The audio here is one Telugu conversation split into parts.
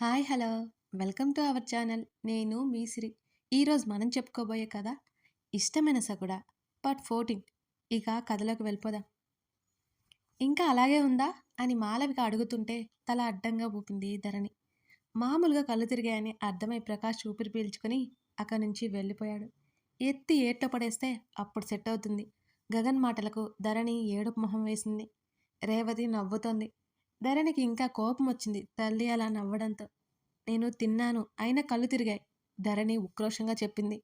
Hi hello. Welcome to our channel. నేను మీ సిరి. ఈరోజు మనం చెప్పుకోబోయే కథ ఇష్టమైన సగుడ పార్ట్ ఫోర్టీన్ ఇక కథలోకి వెళ్ళిపోదాం. ఇంకా అలాగే ఉందా? అని మాలవిక అడుగుతుంటే తల అడ్డంగా ఊపింది ధరణి. మామూలుగా కళ్ళు తిరిగాయని అర్థమై ప్రకాష్ ఊపిరి పీల్చుకొని అక్కడి నుంచి వెళ్ళిపోయాడు. ఎత్తి ఏట్లో పడేస్తే అప్పుడు సెట్ అవుతుంది. గగన్ మాటలకు ధరణి ఏడుపు మొహం వేసింది. రేవతి నవ్వుతోంది. ధరణికి ఇంకా కోపం వచ్చింది తల్లి అలా నవ్వడంతో. నేను తిన్నాను అయినా కళ్ళు తిరిగాయి. ధరణి ఉక్రోషంగా చెప్పింది.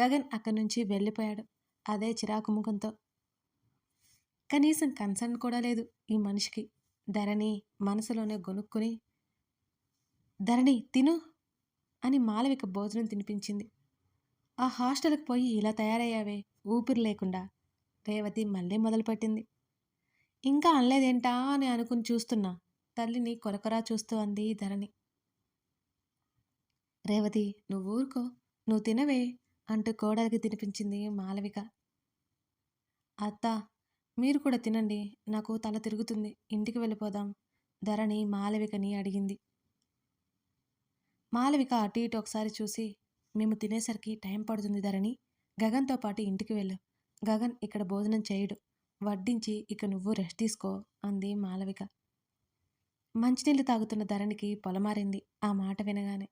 గగన్ అక్కడి నుంచి వెళ్ళిపోయాడు. అదే చిరాకు ముఖంతో. కనీసం కన్సర్న్ కూడా లేదు ఈ మనిషికి. ధరణి మనసులోనే గొనుక్కుని ధరణి తిను అని మాలవిక భోజనం తినిపించింది. ఆ హాస్టల్కి పోయి ఇలా తయారయ్యావే? ఊపిరి లేకుండా. రేవతి మళ్ళీ మొదలుపెట్టింది. ఇంకా అనలేదేంటా అని అనుకుని చూస్తున్నా. తల్లిని కొరకొరా చూస్తూ అంది ధరణి. రేవతి నువ్వు ఊరుకో. నువ్వు తినవే అంటూ కోడలికి తినిపించింది మాలవిక. అత్త మీరు కూడా తినండి. నాకు తల తిరుగుతుంది. ఇంటికి వెళ్ళిపోదాం. ధరణి మాలవికని అడిగింది. మాలవిక అటు ఇటు ఒకసారి చూసి మేము తినేసరికి టైం పడుతుంది ధరణి. గగన్తో పాటు ఇంటికి వెళ్ళు. గగన్ ఇక్కడ భోజనం చేయడు. వడ్డించి ఇక నువ్వు రెస్ట్ తీసుకో అంది మాలవిక. మంచినీళ్ళు తాగుతున్న ధరణికి పొలమారింది ఆ మాట వినగానే.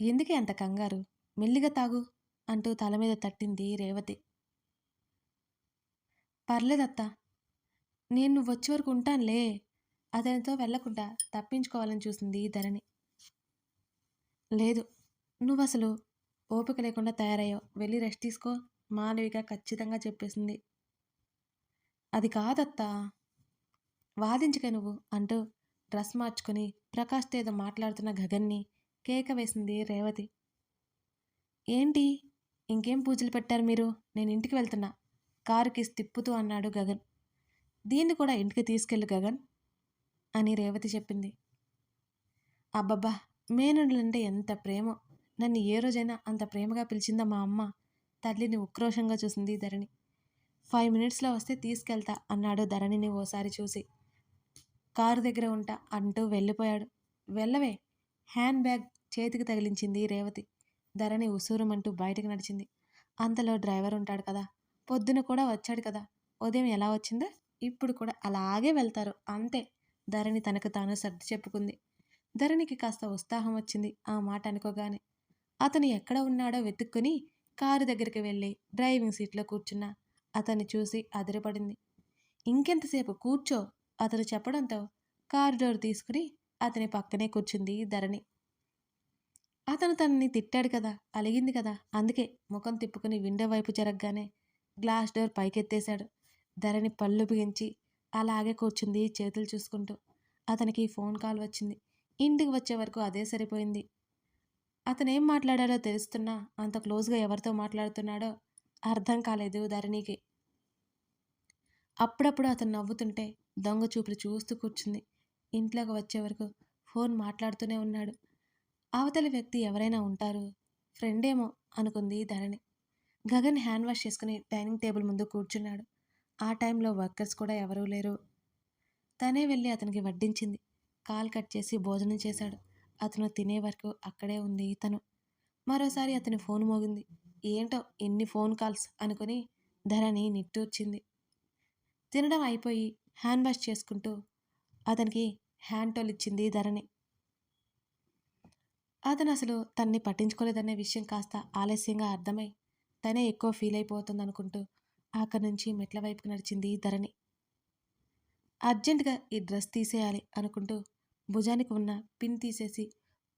ఎందుకే అంత కంగారు? మెల్లిగా తాగు అంటూ తల మీద తట్టింది రేవతి. పర్లేదత్తా నేను నువ్వు వచ్చే వరకు ఉంటానులే అతనితో వెళ్ళకుండా తప్పించుకోవాలని చూసింది ధరణి. లేదు నువ్వు అసలు ఓపిక లేకుండా తయారయ్యావు వెళ్ళి రెస్ట్ తీసుకో మాలవిక ఖచ్చితంగా చెప్పేసింది. అది కాదత్తా. వాదించక నువ్వు అంటూ డ్రెస్ మార్చుకుని ప్రకాష్తో ఏదో మాట్లాడుతున్న గగన్ని కేక వేసింది రేవతి. ఏంటి? ఇంకేం పూజలు పెట్టారు మీరు? నేను ఇంటికి వెళ్తున్నా. కారుకి తిప్పుతూ అన్నాడు గగన్. దీన్ని కూడా ఇంటికి తీసుకెళ్ళు గగన్ అని రేవతి చెప్పింది. అబ్బబ్బా! మేనుడులంటే ఎంత ప్రేమో! నన్ను ఏ రోజైనా అంత ప్రేమగా పిలిచిందా మా అమ్మ? తల్లిని ఉక్రోషంగా చూసింది ధరణి. ఫైవ్ మినిట్స్లో వస్తే తీసుకెళ్తా అన్నాడు ధరణిని ఓసారి చూసి. కారు దగ్గర ఉంటా అంటూ వెళ్ళిపోయాడు. వెళ్ళవే. హ్యాండ్ బ్యాగ్ చేతికి తగిలించింది రేవతి. ధరణి ఉసూరుమంటూ బయటకు నడిచింది. అంతలో డ్రైవర్ ఉంటాడు కదా. పొద్దున కూడా వచ్చాడు కదా. ఉదయం ఎలా వచ్చిందో ఇప్పుడు కూడా అలాగే వెళ్తారు. అంతే. ధరణి తనకు తాను సర్ది చెప్పుకుంది. ధరణికి కాస్త ఉత్సాహం వచ్చింది ఆ మాట అనుకోగానే. అతను ఎక్కడ ఉన్నాడో వెతుక్కుని కారు దగ్గరికి వెళ్ళి డ్రైవింగ్ సీట్లో కూర్చున్నా. అతన్ని చూసి అదిరిపడింది. ఇంకెంతసేపు కూర్చో అతను చెప్పడంతో కారు డోర్ తీసుకుని అతని పక్కనే కూర్చుంది ధరణి. అతను తనని తిట్టాడు కదా అలిగింది కదా అందుకే ముఖం తిప్పుకుని విండో వైపు జరగగానే గ్లాస్ డోర్ పైకెత్తేశాడు. ధరణి పళ్ళు బిగించి అలాగే కూర్చుంది చేతులు చూసుకుంటూ. అతనికి ఫోన్ కాల్ వచ్చింది. ఇంటికి వచ్చే వరకు అదే సరిపోయింది. అతనేం మాట్లాడాడో తెలుస్తున్నా అంత క్లోజ్గా ఎవరితో మాట్లాడుతున్నాడో అర్థం కాలేదు ధరణికి. అప్పుడప్పుడు అతను నవ్వుతుంటే దొంగ చూపులు చూస్తూ కూర్చుంది. ఇంట్లోకి వచ్చే వరకు ఫోన్ మాట్లాడుతూనే ఉన్నాడు. అవతలి వ్యక్తి ఎవరైనా ఉంటారు? ఫ్రెండేమో అనుకుంది ధరణి. గగన్ హ్యాండ్ వాష్ చేసుకుని డైనింగ్ టేబుల్ ముందు కూర్చున్నాడు. ఆ టైంలో వర్కర్స్ కూడా ఎవరూ లేరు. తనే వెళ్ళి అతనికి వడ్డించింది. కాల్ కట్ చేసి భోజనం చేశాడు. అతను తినే వరకు అక్కడే ఉంది తను. మరోసారి అతని ఫోన్ మోగింది. ఏంటో ఎన్ని ఫోన్ కాల్స్ అనుకుని ధరణి నిట్టూర్చింది. తినడం అయిపోయి హ్యాండ్ వాష్ చేసుకుంటూ అతనికి హ్యాండ్ టోల్ ఇచ్చింది ధరణి. అతను అసలు తన్ని పట్టించుకోలేదనే విషయం కాస్త ఆలస్యంగా అర్థమై తనే ఎక్కువ ఫీల్ అయిపోతుంది అనుకుంటూ అక్కడి నుంచి మెట్ల వైపుకు నడిచింది ధరణి. అర్జెంటుగా ఈ డ్రెస్ తీసేయాలి అనుకుంటూ భుజానికి ఉన్న పిన్ తీసేసి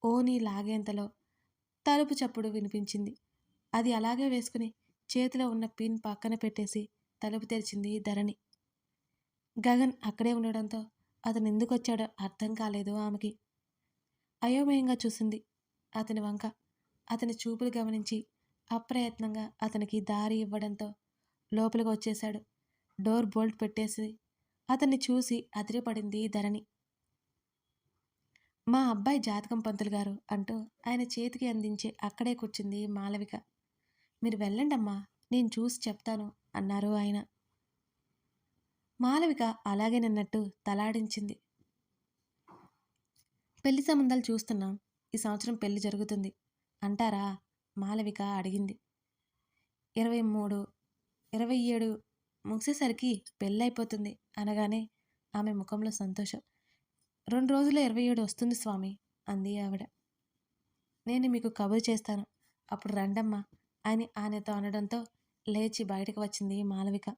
ఓని లాగేంతలో తలుపు చప్పుడు వినిపించింది. అది అలాగే వేసుకుని చేతిలో ఉన్న పిన్ పక్కన పెట్టేసి తలుపు తెరిచింది ధరణి. గగన్ అక్కడే ఉండడంతో అతను ఎందుకు వచ్చాడో అర్థం కాలేదు ఆమెకి. అయోమయంగా చూసింది అతని వంక. అతని చూపులు గమనించి అప్రయత్నంగా అతనికి దారి ఇవ్వడంతో లోపలికి వచ్చేశాడు. డోర్ బోల్ట్ పెట్టేసి అతన్ని చూసి అదిరిపడింది ధరణి. మా అబ్బాయి జాతకం పంతులు గారు అంటూ ఆయన చేతికి అందించి అక్కడే కూర్చుంది మాలవిక. మీరు వెళ్ళండమ్మా నేను చూసి చెప్తాను అన్నారు ఆయన. మాలవిక అలాగే నిన్నట్టు తలాడించింది. పెళ్ళి సంబంధాలు చూస్తున్నాం ఈ సంవత్సరం పెళ్ళి జరుగుతుంది అంటారా మాలవిక అడిగింది. ఇరవై మూడు ఇరవై ఏడు ముగిసేసరికి పెళ్ళైపోతుంది అనగానే ఆమె ముఖంలో సంతోషం. రెండు రోజుల్లో ఇరవై ఏడు వస్తుంది స్వామి అంది ఆవిడ. నేను మీకు కబురు చేస్తాను అప్పుడు రండమ్మా అని ఆయనతో అనడంతో లేచి బయటకు వచ్చింది మాలవిక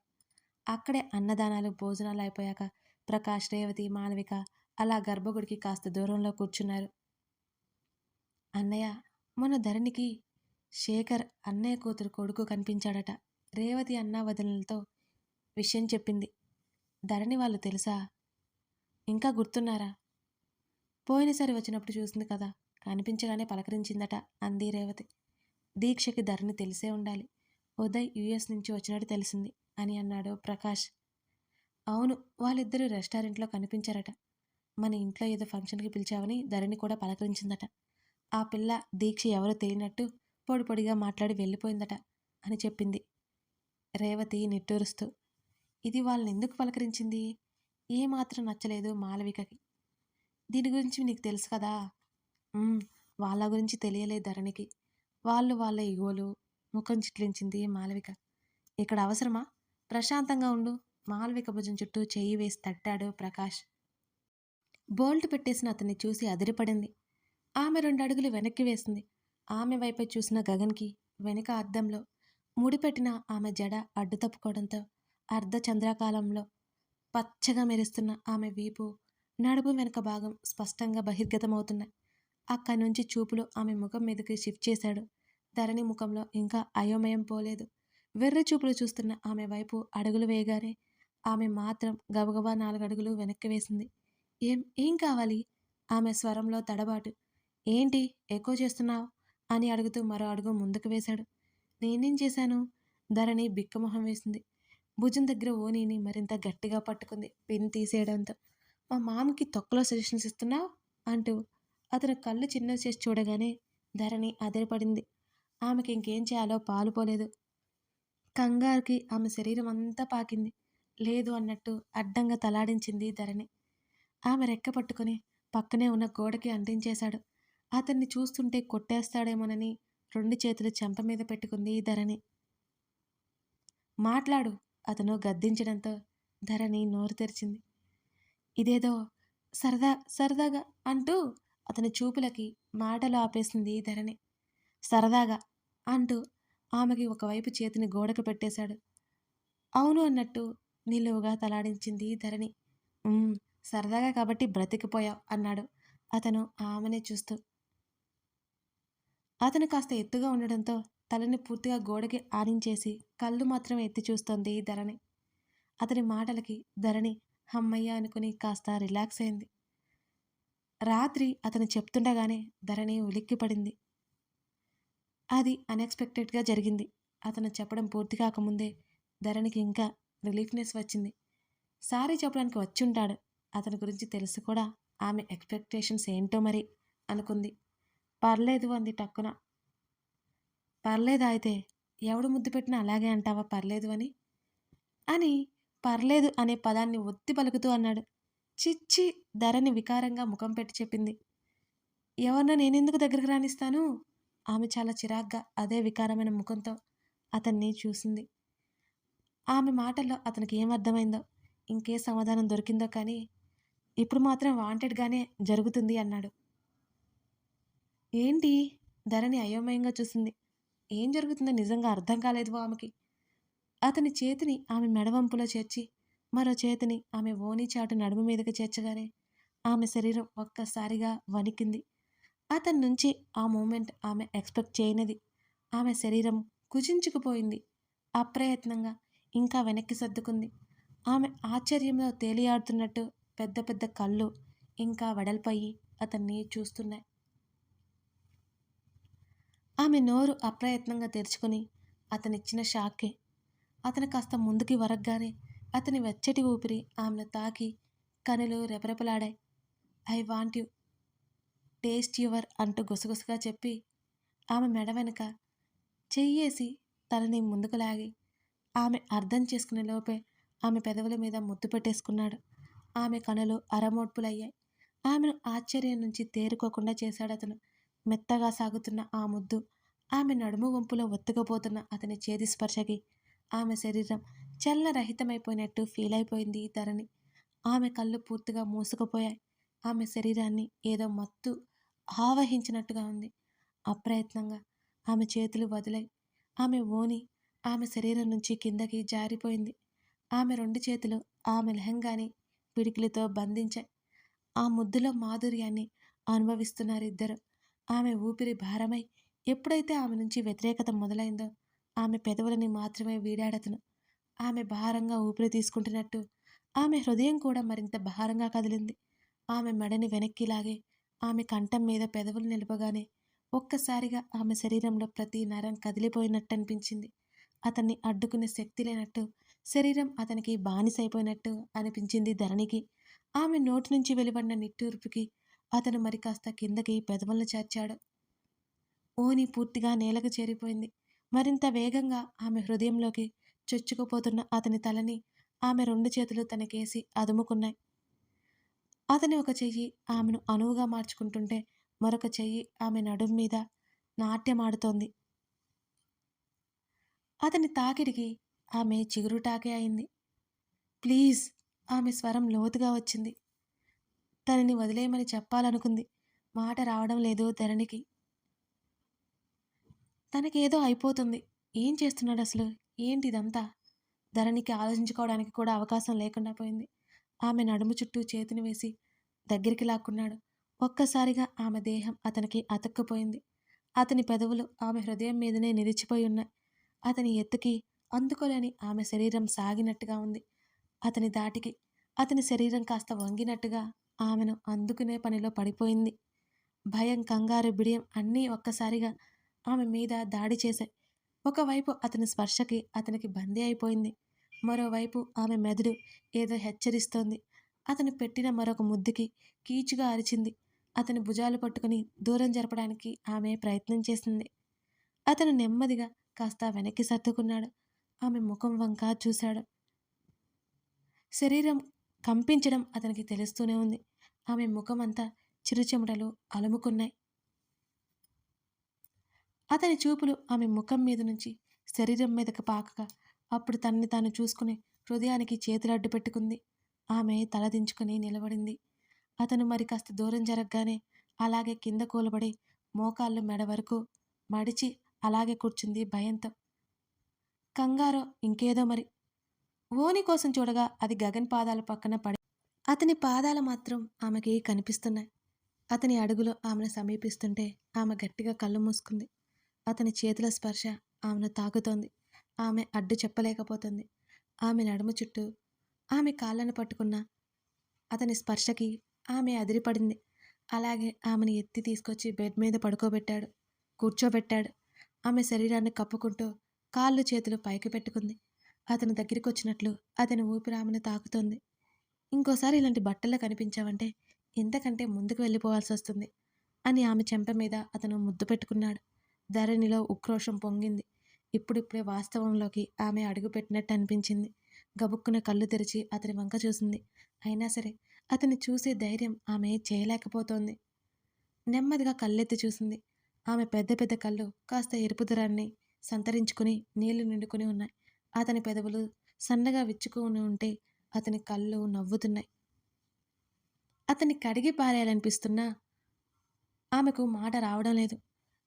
అక్కడే అన్నదానాలు భోజనాలు అయిపోయాక ప్రకాష్ రేవతి మాలవిక అలా గర్భగుడికి కాస్త దూరంలో కూర్చున్నారు. అన్నయ్య మొన్న ధరణికి శేఖర్ అన్నయ్య కూతురు కొడుకు కనిపించాడట. రేవతి అన్న వదినలతో విషయం చెప్పింది. ధరణి వాళ్ళు తెలుసా? ఇంకా గుర్తున్నారా? పోయినసారి వచ్చినప్పుడు చూసింది కదా కనిపించగానే పలకరించిందట అంది రేవతి. దీక్షకి ధరణి తెలిసే ఉండాలి. ఉదయ్ యుఎస్ నుంచి వచ్చినట్టు తెలిసింది అని అన్నాడు ప్రకాష్. అవును వాళ్ళిద్దరూ రెస్టారెంట్లో కనిపించారట. మన ఇంట్లో ఏదో ఫంక్షన్కి పిలిచావని ధరణి కూడా పలకరించిందట. ఆ పిల్ల దీక్ష ఎవరో తెలియనట్టు పొడి పొడిగా మాట్లాడి వెళ్ళిపోయిందట అని చెప్పింది రేవతి నిట్టూరుస్తూ. ఇది వాళ్ళని ఎందుకు పలకరించింది ఏమాత్రం నచ్చలేదు మాలవికకి. దీని గురించి నీకు తెలుసు కదా? వాళ్ళ గురించి తెలియలేదు ధరణికి. వాళ్ళు వాళ్ళ ఇగోలు ముఖం చిట్లించింది మాలవిక. ఇక్కడ అవసరమా? ప్రశాంతంగా ఉండు. మాలవిక భుజం చుట్టూ చెయ్యి వేసి తట్టాడు ప్రకాష్. బోల్ట్ పెట్టేసిన అతన్ని చూసి అదిరిపడింది. ఆమె రెండు అడుగులు వెనక్కి వేసింది. ఆమె వైపే చూసిన గగన్కి వెనుక అద్దంలో ముడిపెట్టిన ఆమె జడ అడ్డు తప్పుకోవడంతో అర్ధ చంద్రాకాలంలో పచ్చగా మెరుస్తున్న ఆమె వీపు నడుపు వెనక భాగం స్పష్టంగా బహిర్గతమవుతున్నాయి. అక్కడి నుంచి చూపులు ఆమె ముఖం మీదకి షిఫ్ట్ చేశాడు. ధరణి ముఖంలో ఇంకా అయోమయం పోలేదు. వెర్రి చూపులు చూస్తున్న ఆమె వైపు అడుగులు వేయగానే ఆమె మాత్రం గబగబా నాలుగడుగులు వెనక్కి వేసింది. ఏం ఏం కావాలి? ఆమె స్వరంలో తడబాటు. ఏంటి? ఎక్కువ చేస్తున్నావు? అని అడుగుతూ మరో అడుగు ముందుకు వేశాడు. నేనేం చేశాను? ధరణి బిక్కమొహం వేసింది. భుజం దగ్గర ఓనీని మరింత గట్టిగా పట్టుకుంది. పిన్ తీసేయడంతో. మా మామకి తొక్కలో సజెషన్స్ ఇస్తున్నావు? అంటూ అతను కళ్ళు చిన్న చేసి చూడగానే ధరణి అదిరిపడింది. ఆమెకి ఇంకేం చేయాలో పాలుపోలేదు కంగారుకి ఆమె శరీరం అంతా పాకింది. లేదు అన్నట్టు అడ్డంగా తలాడించింది ధరణి. ఆమె రెక్క పట్టుకొని పక్కనే ఉన్న గోడకి అంటించేశాడు. అతన్ని చూస్తుంటే కొట్టేస్తాడేమోనని రెండు చేతులు చెంప మీద పెట్టుకుంది ధరణి. మాట్లాడు అతను గద్దించడంతో ధరణి నోరు తెరిచింది. ఇదేదో సరదా సరదాగా అంటూ అతని చూపులకి మాటలు ఆపేసింది ధరణి. సరదాగా అంటూ ఆమెకి ఒకవైపు చేతిని గోడకు పెట్టేశాడు. అవును అన్నట్టు నిలువుగా తలాడించింది ధరణి. సరదాగా కాబట్టి బ్రతికిపోయావు అన్నాడు అతను ఆమెనే చూస్తూ. అతను కాస్త ఎత్తుగా ఉండడంతో తలని పూర్తిగా గోడకి ఆనించేసి కళ్ళు మాత్రం ఎత్తి చూస్తోంది ధరణి. అతని మాటలకి ధరణి హమ్మయ్య అనుకుని కాస్త రిలాక్స్ అయింది. రాత్రి అతను చెప్తుండగానే ధరణి ఉలిక్కిపడింది. అది అన్ఎక్స్పెక్టెడ్గా జరిగింది. అతను చెప్పడం పూర్తి కాకముందే ధరణికి ఇంకా రిలీఫ్నెస్ వచ్చింది. సారీ చెప్పడానికి వచ్చుంటాడు. అతని గురించి తెలుసు కూడా. ఆమె ఎక్స్పెక్టేషన్స్ ఏంటో మరి అనుకుంది. పర్లేదు అంది టక్కున. పర్లేదు అయితే? ఎవడు ముద్దు పెట్టినా అలాగే అంటావా పర్లేదు అని? అని పర్లేదు అనే పదాన్ని ఒత్తి పలుకుతూ అన్నాడు. చిచ్చి ధరని వికారంగా ముఖం పెట్టి చెప్పింది. ఎవరినో నేనెందుకు దగ్గరకు రాణిస్తాను ఆమె చాలా చిరాగ్గా అదే వికారమైన ముఖంతో అతన్ని చూసింది. ఆమె మాటల్లో అతనికి ఏమర్థమైందో ఇంకే సమాధానం దొరికిందో కానీ ఇప్పుడు మాత్రం వాంటెడ్గానే జరుగుతుంది అన్నాడు. ఏంటి? ధరణి అయోమయంగా చూసింది. ఏం జరుగుతుందో నిజంగా అర్థం కాలేదు ఆమెకి. అతని చేతిని ఆమె మెడవంపులో చేర్చి మరో చేతిని ఆమె ఓని చాటు నడుము మీదకి చేర్చగానే ఆమె శరీరం ఒక్కసారిగా వణికింది. అతని నుంచి ఆ మూమెంట్ ఆమె ఎక్స్పెక్ట్ చేయనిది. ఆమె శరీరం కుచించుకుపోయింది అప్రయత్నంగా ఇంకా వెనక్కి సర్దుకుంది. ఆమె ఆశ్చర్యంలో తేలియాడుతున్నట్టు పెద్ద పెద్ద కళ్ళు ఇంకా వెడల్పయ్యి అతన్ని చూస్తున్నాయి. ఆమె నోరు అప్రయత్నంగా తెరుచుకుని అతనిచ్చిన షాకే అతను కాస్త ముందుకి వరగ్గానే అతని వెచ్చటి ఊపిరి ఆమెను తాకి కనులు రెపరెపలాడాయి. I want you taste your అంటూ గుసగుసగా చెప్పి ఆమె మెడ వెనుక చెయ్యేసి తనని ముందుకు లాగి ఆమె అర్థం చేసుకునే లోపే ఆమె పెదవుల మీద ముద్దు పెట్టేసుకున్నాడు ఆమె కనులు అరమోడ్పులయ్యాయి ఆమెను ఆశ్చర్యం నుంచి తేరుకోకుండా చేశాడు అతను మెత్తగా సాగుతున్న ఆ ముద్దు, ఆమె నడుము వంపులో ఒత్తుకుపోతున్న అతని చేతి స్పర్శకి ఆమె శరీరం చలనరహితమైపోయినట్టు ఫీలయిపోయింది ధరణి. ఆమె కళ్ళు పూర్తిగా మూసుకుపోయాయి. ఆమె శరీరాన్ని ఏదో మత్తు ఆవహించినట్టుగా ఉంది. అప్రయత్నంగా ఆమె చేతులు వదిలాయి. ఆమె ఓని ఆమె శరీరం నుంచి కిందకి జారిపోయింది. ఆమె రెండు చేతులు ఆమె లెహంగాని పిడికిలితో బంధించాయి. ఆ ముద్దులో మాధుర్యాన్ని అనుభవిస్తున్నారు ఇద్దరు ఆమె ఊపిరి భారమై ఎప్పుడైతే ఆమె నుంచి వ్యతిరేకత మొదలైందో ఆమె పెదవులని మాత్రమే వీడాడతను. ఆమె భారంగా ఊపిరి తీసుకుంటున్నట్టు ఆమె హృదయం కూడా మరింత భారంగా కదిలింది. ఆమె మెడని వెనక్కి లాగే ఆమె కంఠం మీద పెదవులు నిలపగానే ఒక్కసారిగా ఆమె శరీరంలో ప్రతి నరం కదిలిపోయినట్టు అనిపించింది అతన్ని అడ్డుకునే శక్తి లేనట్టు, శరీరం అతనికి బానిసైపోయినట్టు అనిపించింది ధరణికి. ఆమె నోటి నుంచి వెలువడిన నిట్టూర్పుకి అతను మరి కాస్త కిందకి పెదవులను చేర్చాడు. ఓని పూర్తిగా నేలకు చేరిపోయింది. మరింత వేగంగా ఆమె హృదయంలోకి చొచ్చుకుపోతున్న అతని తలని ఆమె రెండు చేతులు తనకేసి అదుముకున్నాయి. అతని ఒక చెయ్యి ఆమెను అనువుగా మార్చుకుంటుంటే మరొక చెయ్యి ఆమె నడుం మీద నాట్యమాడుతోంది. అతని తాకిడికి ఆమె చిగురుటాకే అయింది. ప్లీజ్ ఆమె స్వరం లోతుగా వచ్చింది. తనని వదిలేయమని చెప్పాలనుకుంది. మాట రావడం లేదు ధరణికి. తనకేదో అయిపోతుంది. ఏం చేస్తున్నాడు అసలు ఏంటి ఏంటిదంతా? ధరణికి ఆలోచించుకోవడానికి కూడా అవకాశం లేకుండా పోయింది. ఆమె నడుము చుట్టూ చేతిని వేసి దగ్గరికి లాక్కున్నాడు. ఒక్కసారిగా ఆమె దేహం అతనికి అతక్కుపోయింది అతని పెదవులు ఆమె హృదయం మీదనే నిలిచిపోయి ఉన్నాయి. అతని ఎత్తుకి అందుకోలేని ఆమె శరీరం సాగినట్టుగా ఉంది. అతని దాటికి అతని శరీరం కాస్త వంగినట్టుగా ఆమెను అందుకునే పనిలో పడిపోయింది. భయం, కంగారు, బిడియం అన్నీ ఒక్కసారిగా ఆమె మీద దాడి చేశాయి. ఒకవైపు అతని స్పర్శకి అతనికి బందీ అయిపోయింది. మరోవైపు ఆమె మెదడు ఏదో హెచ్చరిస్తోంది. అతను పెట్టిన మరొక ముద్దుకి కీచుగా అరిచింది. అతని భుజాలు పట్టుకుని దూరం జరపడానికి ఆమె ప్రయత్నం చేసింది. అతను నెమ్మదిగా కాస్త వెనక్కి సర్దుకున్నాడు. ఆమె ముఖం వంక చూశాడు. శరీరం కంపించడం అతనికి తెలుస్తూనే ఉంది. ఆమె ముఖం అంతా చిరుచెమటలు అలుముకున్నాయి. అతని చూపులు ఆమె ముఖం మీద నుంచి శరీరం మీదకు పాకగా అప్పుడు తనని తాను చూసుకుని హృదయానికి చేతులు అడ్డు పెట్టుకుంది. ఆమె తలదించుకుని నిలబడింది. అతను మరి కాస్త దూరం జరగగానే అలాగే కింద కూలబడి మోకాళ్ళు మెడ వరకు మడిచి అలాగే కూర్చుంది భయంతో. కంగారో ఇంకేదో మరి. ఓని కోసం చూడగా అది గగన్ పాదాల పక్కన పడి అతని పాదాలు మాత్రం ఆమెకి కనిపిస్తున్నాయి. అతని అడుగులు ఆమెను సమీపిస్తుంటే ఆమె గట్టిగా కళ్ళు మూసుకుంది. అతని చేతుల స్పర్శ ఆమెను తాకుతోంది. ఆమె అడ్డు చెప్పలేకపోతుంది. ఆమె నడుము చుట్టూ ఆమె కాళ్ళను పట్టుకున్న అతని స్పర్శకి ఆమె అదిరిపడింది. అలాగే ఆమెను ఎత్తి తీసుకొచ్చి బెడ్ మీద పడుకోబెట్టాడు. కూర్చోబెట్టాడు. ఆమె శరీరాన్ని కప్పుకుంటూ కాళ్ళు చేతులు పైకి పెట్టుకుంది. అతని దగ్గరికొచ్చినట్లు అతని ఊపిరి ఆమెను తాకుతోంది. ఇంకోసారి ఇలాంటి బట్టల్లో కనిపించావంటే ఇంతకంటే ముందుకు వెళ్ళిపోవాల్సి వస్తుంది అని ఆమె చెంప మీద అతను ముద్దు పెట్టుకున్నాడు. ధరణిలో ఉక్రోషం పొంగింది. ఇప్పుడిప్పుడే వాస్తవంలోకి ఆమె అడుగుపెట్టినట్టు అనిపించింది. గబుక్కున కళ్ళు తెరిచి అతని వంక చూసింది. అయినా సరే అతన్ని చూసే ధైర్యం ఆమె చేయలేకపోతోంది. నెమ్మదిగా కళ్ళెత్తి చూసింది. ఆమె పెద్ద పెద్ద కళ్ళు కాస్త ఎరుపుదరాన్ని సంతరించుకుని నీళ్ళు నిండుకుని ఉన్నాయి. అతని పెదవులు సన్నగా విచ్చుకుని ఉంటే అతని కళ్ళు నవ్వుతున్నాయి. అతన్ని కడిగి పారేయాలనిపిస్తున్నా ఆమెకు మాట రావడం లేదు.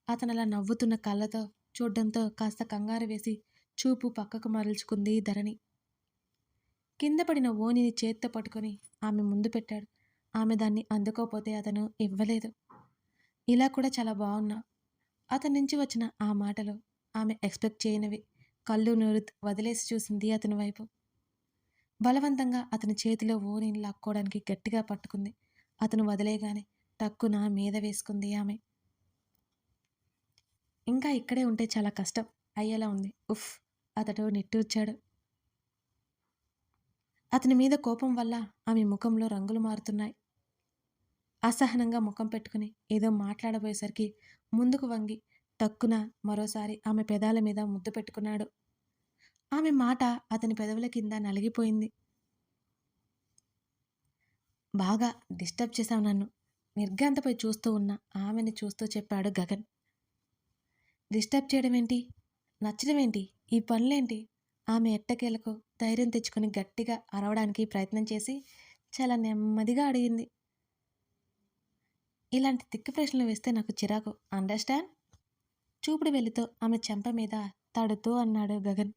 అతను అలా నవ్వుతున్న కళ్ళతో చూడ్డంతో కాస్త కంగారు వేసి చూపు పక్కకు మరల్చుకుంది ధరణి. కింద పడిన ఓనిని చేత్తో పట్టుకొని ఆమె ముందు పెట్టాడు. ఆమె దాన్ని అందుకోపోతే అతను ఇవ్వలేదు. ఇలా కూడా చాలా బాగున్నా అతని నుంచి వచ్చిన ఆ మాటలు ఆమె ఎక్స్పెక్ట్ చేయనివి. కళ్ళు నూరు వదిలేసి చూసింది అతని వైపు. బలవంతంగా అతని చేతిలో ఓనిని లాక్కోవడానికి గట్టిగా పట్టుకుంది. అతను వదిలేగానే టక్కున మీద వేసుకుంది ఆమె. ఇంకా ఇక్కడే ఉంటే చాలా కష్టం అయ్యేలా ఉంది. ఉఫ్! అతడు నిట్టూర్చాడు. అతని మీద కోపం వల్ల ఆమె ముఖంలో రంగులు మారుతున్నాయి. అసహనంగా ముఖం పెట్టుకుని ఏదో మాట్లాడబోయేసరికి ముందుకు వంగి టక్కున మరోసారి ఆమె పెదాల మీద ముద్దు పెట్టుకున్నాడు. ఆమె మాట అతని పెదవుల కింద నలిగిపోయింది. బాగా డిస్టర్బ్ చేశావు నన్ను నిర్ఘాంతపై చూస్తూ ఉన్న ఆమెని చూస్తూ చెప్పాడు గగన్ డిస్టర్బ్ చేయడం ఏంటి నచ్చడం ఏంటి ఈ పనులేంటి? ఆమె ఎట్టకేలకు ధైర్యం తెచ్చుకొని గట్టిగా అరవడానికి ప్రయత్నం చేసి చాలా నెమ్మదిగా అడిగింది. ఇలాంటి తిక్క ప్రశ్నలు వేస్తే నాకు చిరాకు. అండర్స్టాండ్? చూపుడు వెళ్ళితో ఆమె చెంప మీద తడుతూ అన్నాడు గగన్.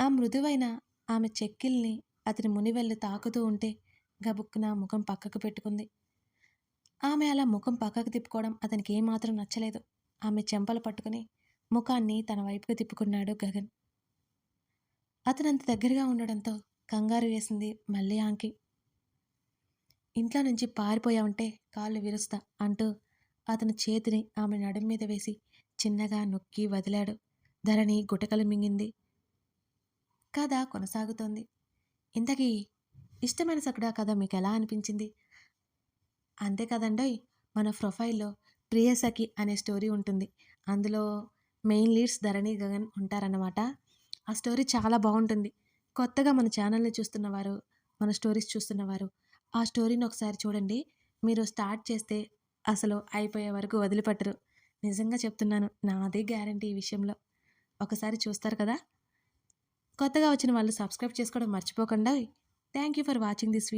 ఆ మృదువైన ఆమె చెక్కిల్ని అతని మునివెళ్ళు తాకుతూ ఉంటే గబుక్కున ముఖం పక్కకు పెట్టుకుంది. ఆమె అలా ముఖం పక్కకు తిప్పుకోవడం అతనికి ఏమాత్రం నచ్చలేదు. ఆమె చెంపలు పట్టుకుని ముఖాన్ని తన వైపుకు తిప్పుకున్నాడు గగన్. అతనంత దగ్గరగా ఉండడంతో కంగారు వేసింది మళ్ళీ ఆంకి ఇంట్లో నుంచి పారిపోయావంటే కాళ్ళు విరుస్తా అంటూ అతని చేతిని ఆమె నడుం మీద వేసి చిన్నగా నొక్కి వదిలాడు. ధరణి గుటకలు మింగింది. కథ కొనసాగుతోంది. ఇంతకీ ఇష్టమైన సకుడా కథ మీకు ఎలా అనిపించింది? అంతే కదండోయ్ మన ప్రొఫైల్లో ప్రియసఖి అనే స్టోరీ ఉంటుంది. అందులో మెయిన్ లీడ్స్ ధరణి గగన్ ఉంటారన్నమాట. ఆ స్టోరీ చాలా బాగుంటుంది. కొత్తగా మన ఛానల్ని చూస్తున్నవారు మన స్టోరీస్ చూస్తున్నవారు ఆ స్టోరీని ఒకసారి చూడండి. మీరు స్టార్ట్ చేస్తే అసలు అయిపోయే వరకు వదిలిపెట్టరు. నిజంగా చెప్తున్నాను నాదే గ్యారంటీ ఈ విషయంలో. ఒకసారి చూస్తారు కదా? కొత్తగా వచ్చిన వాళ్ళు సబ్స్క్రైబ్ చేసుకోవడం మర్చిపోకుండా. Thank you for watching this